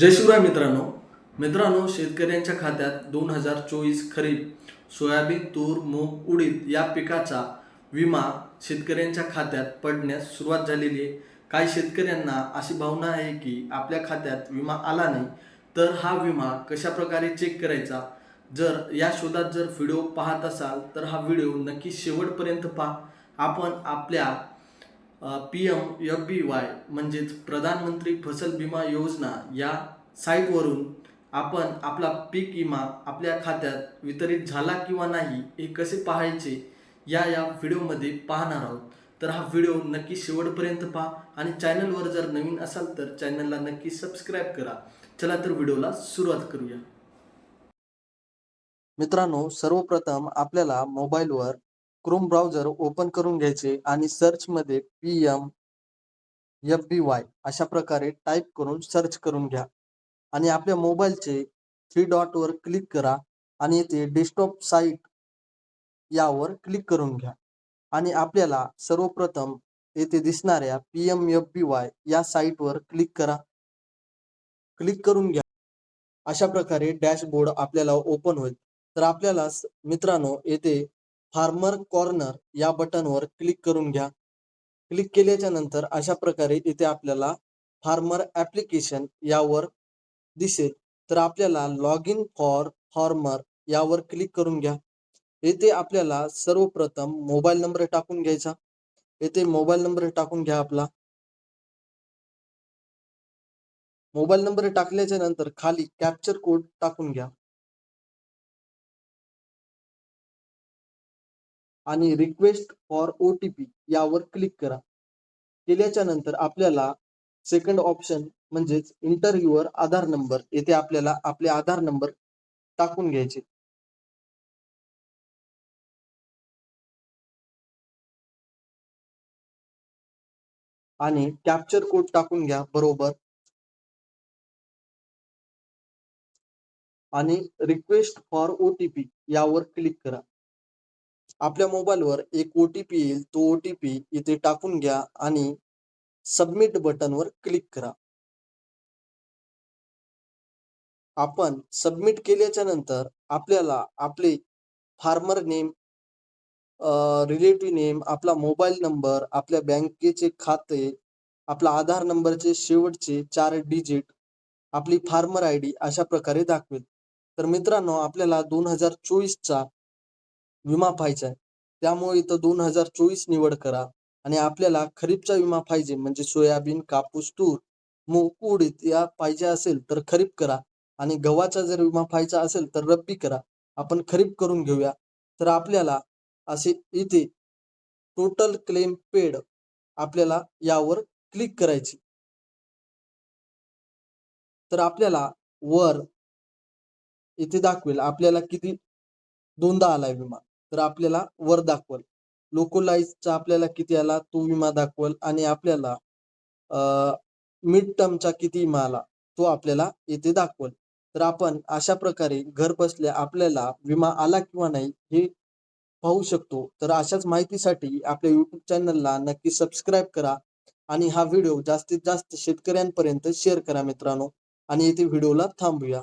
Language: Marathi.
जय शिवराय मित्रांनो. मित्रांनो शेतकऱ्यांच्या खात्यात दोन हजार चोवीस खरीप सोयाबीन तूर मूग उडीद या पिकाचा विमा शेतकऱ्यांच्या खात्यात पडण्यास सुरुवात झालेली आहे. काही शेतकऱ्यांना अशी भावना आहे की आपल्या खात्यात विमा आला नाही तर हा विमा कशा प्रकारे चेक करायचा? जर या शोधात जर व्हिडिओ पाहत असाल तर हा व्हिडिओ नक्की शेवटपर्यंत पहा. आपण आपल्या P M F B Y म्हणजेच प्रधानमंत्री फसल विमा योजना या साईटवरून आपण आपला पीक विमा आपल्या खात्यात वितरित झाला किंवा नाही हे कसे पाहायचे या या व्हिडिओमध्ये पाहणार आहोत. तर हा व्हिडिओ नक्की शेवटपर्यंत पहा आणि चॅनलवर जर नवीन असाल तर चॅनलला नक्की सबस्क्राईब करा. चला तर व्हिडिओला सुरुवात करूया. मित्रांनो सर्वप्रथम आपल्याला मोबाईलवर क्रोम ब्राउझर ओपन करून घ्यायचे आणि सर्चमध्ये P M F B Y अशा प्रकारे टाईप करून सर्च करून घ्या. आणि आपल्या मोबाईलचे थ्री डॉटवर क्लिक करा आणि येथे डेस्कटॉप साईट यावर क्लिक करून घ्या. आणि आपल्याला सर्वप्रथम येथे दिसणाऱ्या P M F B Y या साईटवर क्लिक करा. क्लिक करून घ्या. अशा प्रकारे डॅशबोर्ड आपल्याला ओपन होईल. तर आपल्याला मित्रांनो येथे फार्मर कॉर्नर या बटनवर क्लिक करून घ्या. क्लिक केल्याच्यानंतर अशा प्रकारे इथे आपल्याला फार्मर ॲप्लिकेशन यावर दिसेल. तर आपल्याला लॉग इन फॉर फार्मर यावर क्लिक करून घ्या. येथे आपल्याला सर्वप्रथम मोबाईल नंबर टाकून घ्यायचा. येथे मोबाईल नंबर टाकून घ्या आपला. मोबाईल नंबर टाकल्याच्या नंतर खाली कॅप्चर कोड टाकून घ्या. आणि request for O T P यावर क्लिक करा. केल्याच्यानंतर आपल्याला सेकंड ऑप्शन म्हणजेच इंटर आधार नंबर येथे आपल्याला आपले आधार नंबर टाकून घ्यायचे. आणि कॅप्चर कोड टाकून घ्या बरोबर. आणि request for O T P यावर क्लिक करा. आपल्या मोबाईलवर एक ओ टी पी येईल तो ओ टी पी इथे टाकून घ्या आणि सबमिट बटनवर क्लिक करा. आपण सबमिट केल्याच्यानंतर आपल्याला आपले फार्मर नेम रिलेटिव्ह नेम आपला मोबाईल नंबर आपल्या बँकेचे खाते आपला आधार नंबरचे शेवटचे चार डिजिट आपली फार्मर आय डी अशा प्रकारे दाखवेल. तर मित्रांनो आपल्याला दोन हजार चोवीसचा विमा पाहिजे आहे. त्यामुळे इथं दोन हजार चोवीस निवड करा आणि आपल्याला खरीपचा विमा पाहिजे म्हणजे सोयाबीन कापूस तूर मूग उडीद या पाहिजे असेल तर खरीप करा आणि गव्हाचा जर विमा पाहायचा असेल तर रब्बी करा. आपण खरीप करून घेऊया. तर आपल्याला असे इथे टोटल क्लेम पेड आपल्याला यावर क्लिक करायची. तर आपल्याला वर इथे दाखवेल आपल्याला किती दोनदा आलाय विमा. तर आपल्याला वर दाखवल. लोकलाईजचा आपल्याला किती आला? तो विमा दाखवल आणि आपल्याला मिड टर्मचा किती विमा आला? तो आपल्याला येथे दाखवल. तर आपण अशा प्रकारे घर बसल्या आपल्याला विमा आला किंवा नाही हे पाहू शकतो. तर अशाच माहितीसाठी आपल्या युट्यूब चॅनलला नक्की सबस्क्राईब करा आणि हा व्हिडिओ जास्तीत जास्त शेतकऱ्यांपर्यंत शेअर करा मित्रांनो. आणि येथे व्हिडिओला थांबूया.